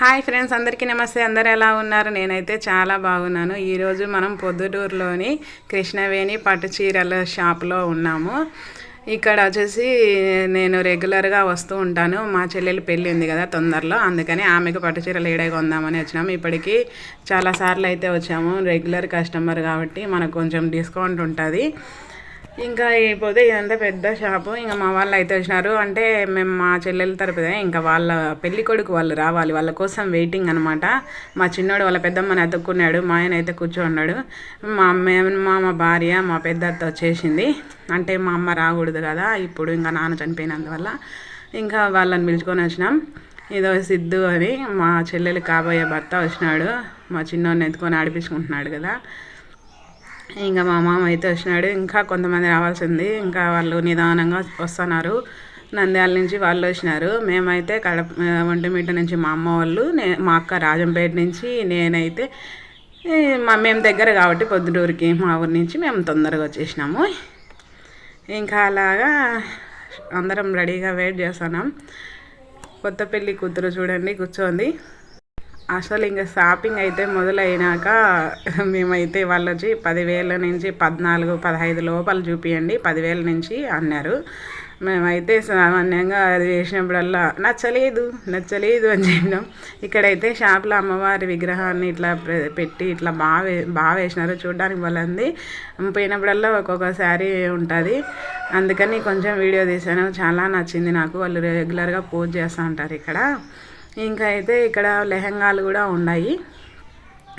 Hi friends అందరికీ నమస్తే. అందరు ఎలా ఉన్నారు? నేనైతే చాలా బాగున్నాను. ఈరోజు మనం పొద్దుటూరులోని కృష్ణవేణి పట్టు చీరల షాప్లో ఉన్నాము. ఇక్కడ వచ్చేసి నేను రెగ్యులర్గా వస్తూ ఉంటాను. మా చెల్లెలు పెళ్ళి ఉంది కదా తొందరలో. అందుకని ఆమెకు పట్టు చీరలు ఏడే కొందామని వచ్చినాము. ఇప్పటికీ చాలా సార్లు అయితే వచ్చాము. రెగ్యులర్ కస్టమర్ కాబట్టి మనకు కొంచెం డిస్కౌంట్ ఉంటుంది. ఇంకా అయిపోతే ఇదంతా పెద్ద షాపు. ఇంకా మా వాళ్ళు అయితే వచ్చినారు. అంటే మేము మా చెల్లెల తరపుదే. ఇంకా వాళ్ళ పెళ్ళి కొడుకు వాళ్ళు రావాలి. వాళ్ళ కోసం వెయిటింగ్ అనమాట మా చిన్నోడు వాళ్ళ పెద్దమ్మని అతుక్కున్నాడు మా ఆయన అయితే కూర్చోన్నాడు మా అమ్మ మా భార్య మా పెద్ద అత్త వచ్చేసింది. అంటే మా అమ్మ రాకూడదు కదా. ఇప్పుడు ఇంకా నాన్న చనిపోయినందువల్ల ఇంకా వాళ్ళని పిలుచుకొని వచ్చినాం. ఇదో సిద్ధు అని మా చెల్లెలు కాబోయే భర్త వచ్చినాడు. మా చిన్నోడిని ఎత్తుకొని ఆడిపించుకుంటున్నాడు కదా. ఇంకా మా మామ అయితే వచ్చినాడు. ఇంకా కొంతమంది రావాల్సింది. ఇంకా వాళ్ళు నిదానంగా వస్తున్నారు. నంద్యాల నుంచి వాళ్ళు వచ్చినారు. మేమైతే కడప ఒంటిమిట్ట నుంచి మా అమ్మ వాళ్ళు నే మా అక్క రాజంపేట నుంచి నేనైతే మా మేము దగ్గర కాబట్టి పొద్దుటూరికి మా ఊరి నుంచి మేము తొందరగా వచ్చేసినాము. ఇంకా అలాగా అందరం రెడీగా వెయిట్ చేస్తున్నాం. కొత్త పెళ్ళి కూతురు చూడండి కూర్చోంది. అసలు ఇంకా షాపింగ్ అయితే మొదలైనాక మేమైతే వాళ్ళు వచ్చి పదివేల నుంచి పద్నాలుగు పదహైదు లోపల చూపియండి. పదివేల నుంచి అన్నారు. మేమైతే సామాన్యంగా అది వేసినప్పుడల్లా నచ్చలేదు నచ్చలేదు అని చెప్పినాం. ఇక్కడైతే షాప్లో అమ్మవారి విగ్రహాన్ని ఇట్లా పె- పెట్టి ఇట్లా బాగా బాగా వేసినారు. చూడడానికి బాగుంది. పోయినప్పుడల్లా ఒక్కొక్కసారి ఉంటుంది. అందుకని కొంచెం వీడియో తీశాను చాలా నచ్చింది నాకు. వాళ్ళు రెగ్యులర్గా పోజ్ చేస్తూ ఉంటారు ఇక్కడ. ఇంకా అయితే ఇక్కడ లెహంగాలు కూడా ఉన్నాయి.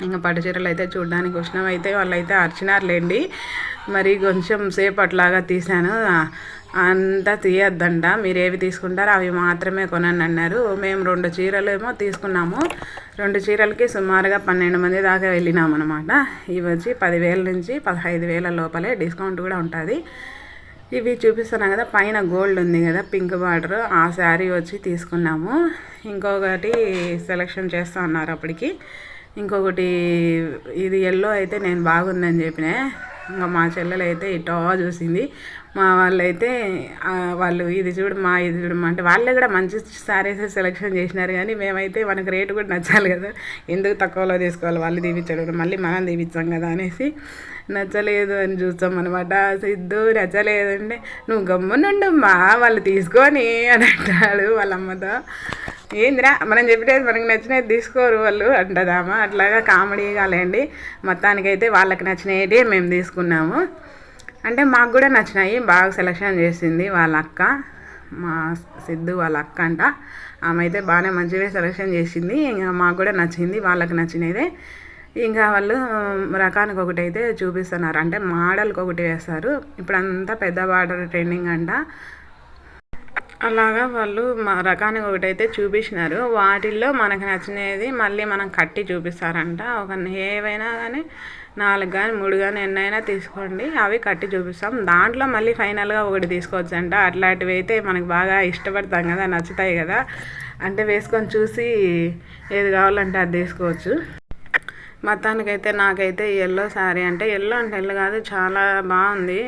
ఇంకా పట్టు చీరలు అయితే చూడడానికి ఉష్ణమైతే వాళ్ళైతే వాళ్ళు అయితే అర్చినారులేండి. మరి కొంచెం సేపు అట్లాగా తీశాను అంతా తీయద్దంట. మీరు ఏవి తీసుకుంటారో అవి మాత్రమే కొనని అన్నారు. మేము రెండు చీరలు ఏమో తీసుకున్నాము. రెండు చీరలకి సుమారుగా పన్నెండు మంది దాకా వెళ్ళినాం అనమాట ఇవి వచ్చి పదివేల నుంచి పదహైదు వేల లోపలే డిస్కౌంట్ కూడా ఉంటుంది. ఇవి చూపిస్తున్నాం కదా పైన గోల్డ్ ఉంది కదా పింక్ బార్డర్. ఆ శారీ వచ్చి తీసుకున్నాము. ఇంకొకటి సెలెక్షన్ చేస్తా ఉన్నారు అప్పటికి. ఇంకొకటి ఇది ఎల్లో అయితే నేను బాగుందని చెప్పిన. ఇంకా మా చెల్లెలు అయితే ఇటో చూసింది. మా వాళ్ళైతే వాళ్ళు ఇది చూడు మా ఇది చూడు అంటే వాళ్ళే కూడా మంచి శారీస్ సెలెక్షన్ చేసినారు కానీ మేమైతే మనకు రేటు కూడా నచ్చాలి కదా. ఎందుకు తక్కువలో తీసుకోవాలి? వాళ్ళు తీపించడం మళ్ళీ మనం తీపించాం కదా అనేసి నచ్చలేదు అని చూస్తాం అనమాట సిద్ధు నచ్చలేదంటే నువ్వు గమ్మునుండు మా వాళ్ళు తీసుకొని అని అంటాడు వాళ్ళ అమ్మతో ఏందిరా? మనం చెప్పేది మనకి నచ్చినది తీసుకోరు వాళ్ళు అంటదామా? అట్లాగా కామెడీగా లేండి. మొత్తానికైతే వాళ్ళకి నచ్చినవి మేము తీసుకున్నాము. అంటే మాకు కూడా నచ్చినాయి. బాగా సెలెక్షన్ చేసింది వాళ్ళ అక్క. మా సిద్ధు వాళ్ళ అక్క అంట. ఆమె అయితే బాగానే మంచిగా సెలెక్షన్ చేసింది. ఇంకా మాకు కూడా నచ్చింది. వాళ్ళకి నచ్చినదే. ఇంకా వాళ్ళు రకానికి ఒకటి అయితే చూపిస్తున్నారు. అంటే మోడల్కి ఒకటి వేస్తారు. ఇప్పుడు అంతా పెద్ద బార్డర్ ట్రెండింగ్ అంట. అలాగా వాళ్ళు మా రకానికి ఒకటైతే చూపించినారు వాటిల్లో మనకు నచ్చినది మళ్ళీ మనం కట్టి చూపిస్తారంట. ఒక ఏవైనా కానీ నాలుగు కానీ మూడు కానీ ఎన్నైనా తీసుకోండి. అవి కట్టి చూపిస్తాం. దాంట్లో మళ్ళీ ఫైనల్గా ఒకటి తీసుకోవచ్చు అంట అట్లాంటివి అయితే మనకు బాగా ఇష్టపడతాం కదా నచ్చుతాయి కదా. అంటే వేసుకొని చూసి ఏది కావాలంటే అది తీసుకోవచ్చు. మొత్తానికైతే నాకైతే ఎల్లో శారీ అంటే ఎల్లో అంటే ఎల్లో కాదు చాలా బాగుంది.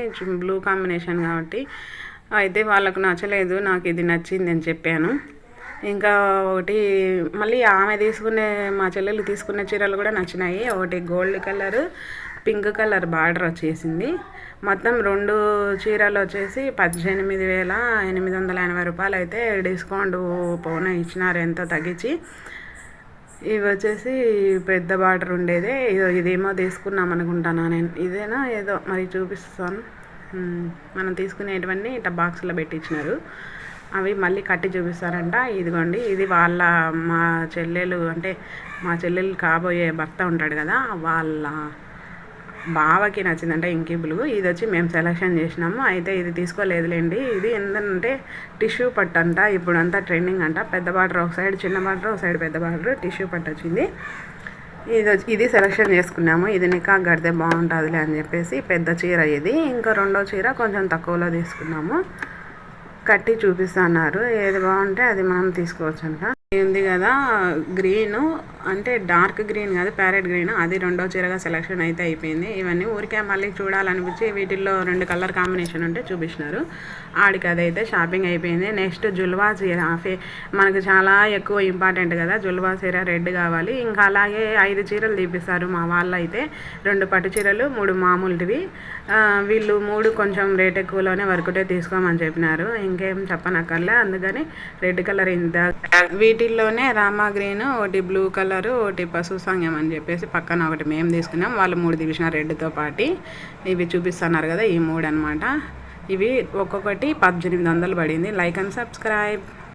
బ్లూ కాంబినేషన్ కాబట్టి. అయితే వాళ్ళకు నచ్చలేదు నాకు ఇది నచ్చింది అని చెప్పాను. ఇంకా ఒకటి మళ్ళీ ఆమె తీసుకునే మా చెల్లెలు తీసుకునే చీరలు కూడా నచ్చినాయి. ఒకటి gold colour pink colour border వచ్చేసింది. మొత్తం రెండు చీరలు వచ్చేసి పద్దెనిమిది వేల ఎనిమిది వందల ఎనభై రూపాయలు అయితే డిస్కౌంట్ పోన ఇచ్చినారు ఎంతో తగ్గించి. ఇవి వచ్చేసి పెద్ద బార్డర్ ఉండేదే. ఇదో ఇదేమో తీసుకున్నాం అనుకుంటాను నేను. ఇదేనా? ఏదో మరి చూపిస్తాను. మనం తీసుకునేటివన్నీ ఇట్లా బాక్స్లో పెట్టించినారు అవి మళ్ళీ కట్టి చూపిస్తారంట. ఇదిగోండి ఇది వాళ్ళ మా చెల్లెలు అంటే మా చెల్లెలు కాబోయే భర్త ఉంటాడు కదా వాళ్ళ బావకి నచ్చిందంటే ఇంకిబులు ఇది వచ్చి మేము సెలెక్షన్ చేసినాము. అయితే ఇది తీసుకోలేదులేండి. ఇది ఏంటంటే టిష్యూ పట్టు అంట ఇప్పుడు అంతా ట్రెండింగ్ అంట. పెద్ద బార్డర్ ఒక సైడ్ చిన్న బార్డర్ ఒక సైడ్ పెద్ద బార్డర్ టిష్యూ పట్టు వచ్చింది ఇది ఇది సెలెక్షన్ చేసుకున్నాము. ఇది నికా కడితే బాగుంటుందిలే అని చెప్పేసి పెద్ద చీర ఇది. ఇంకా రెండో చీర కొంచెం తక్కువలో తీసుకున్నాము. కట్టి చూపిస్తున్నారు. ఏది బాగుంటే అది మనం తీసుకోవచ్చు అంట ఉంది కదా గ్రీను అంటే డార్క్ గ్రీన్ కాదు ప్యారెట్ గ్రీన్. అది రెండో చీరగా సెలెక్షన్ అయితే అయిపోయింది. ఇవన్నీ ఊరికే మళ్ళీ చూడాలనిపించి వీటిల్లో రెండు కలర్ కాంబినేషన్ ఉంటే చూపించినారు ఆడికి అదైతే షాపింగ్ అయిపోయింది. నెక్స్ట్ జుల్వా చీర. ఫే మనకు చాలా ఎక్కువ ఇంపార్టెంట్ కదా. జుల్వా చీర రెడ్ కావాలి. ఇంకా అలాగే ఐదు చీరలు తీపిస్తారు మా వాళ్ళు అయితే రెండు పట్టు చీరలు మూడు మామూలువి వీళ్ళు మూడు కొంచెం రేట్ ఎక్కువలోనే వర్కుటే తీసుకోమని చెప్పినారు. ఇంకేం చెప్పనక్కర్లే. అందుకని రెడ్ కలర్ ఇంత. వీటిల్లోనే రామా గ్రీన్ ఒకటి బ్లూ కలర్ ఒకటి పసుపు సంగం అని చెప్పేసి పక్కన ఒకటి మేము తీసుకున్నాం. వాళ్ళు మూడు తీసిన రెడ్తో పాటి ఇవి చూపిస్తున్నారు కదా ఈ మూడు అనమాట ఇవి ఒక్కొక్కటి పద్దెనిమిది వందలు పడింది. Like and subscribe